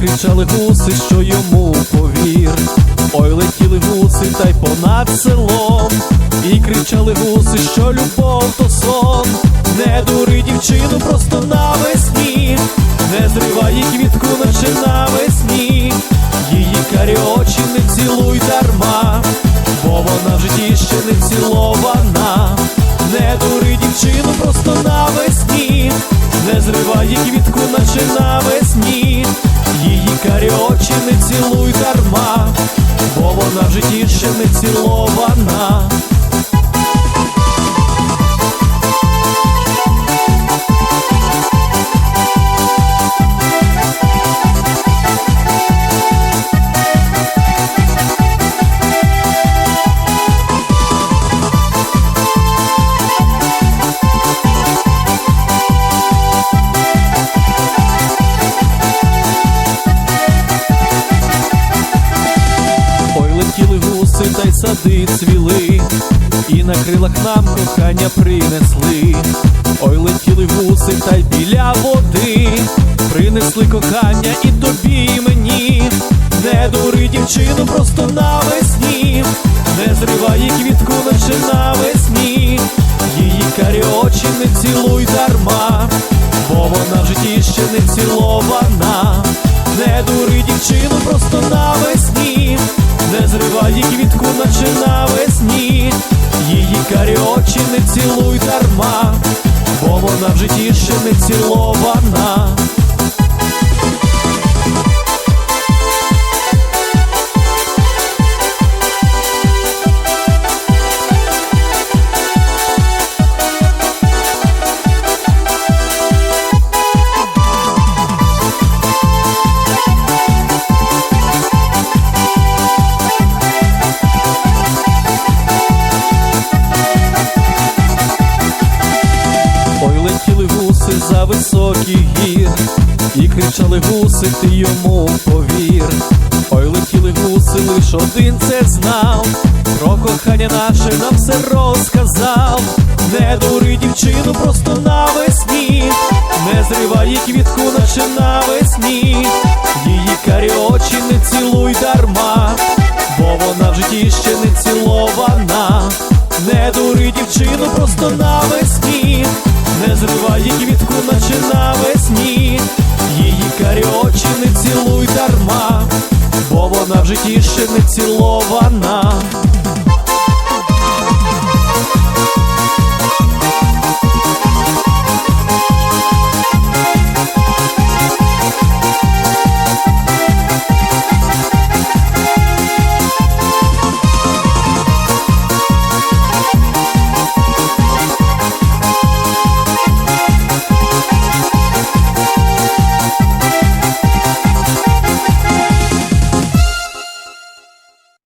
кричали гуси, що йому повір. Ой, летіли гуси та й понад селом, і кричали гуси, що любов то сон. Не дури дівчину просто навесні, не зривай їй квітку, наче навесні. Її карі очі не цілуй дарма, бо вона в житті ще не цілована. Не зривай їй квітку, наче навесні. Її карі не цілуй дарма, бо вона в житті ще не цілована. Летіли та й сади цвіли, і на крилах нам кохання принесли. Ой, летіли гуси та й біля води, принесли кохання і тобі, і мені. Не дури дівчину просто навесні, не зривай квітку, наче навесні. Її карі очі не цілуй дарма, бо вона в житті ще не цілована. Не дури дівчину просто навесні, не зривай їй в житті ще не цілована. Летіли гуси за високий гір, і кричали гуси, ти йому повір. Ой, летіли гуси, лиш один це знав. Про кохання наше нам все розказав. Не дури дівчину просто навесні, не зривай їй квітку, наче навесні. Її карі очі не цілуй дарма, бо вона в житті ще не цілована. Не дури дівчину просто навесні, зривай квітку, наче навесні. Її карі очі не цілуй дарма, бо вона в житті ще не цілована.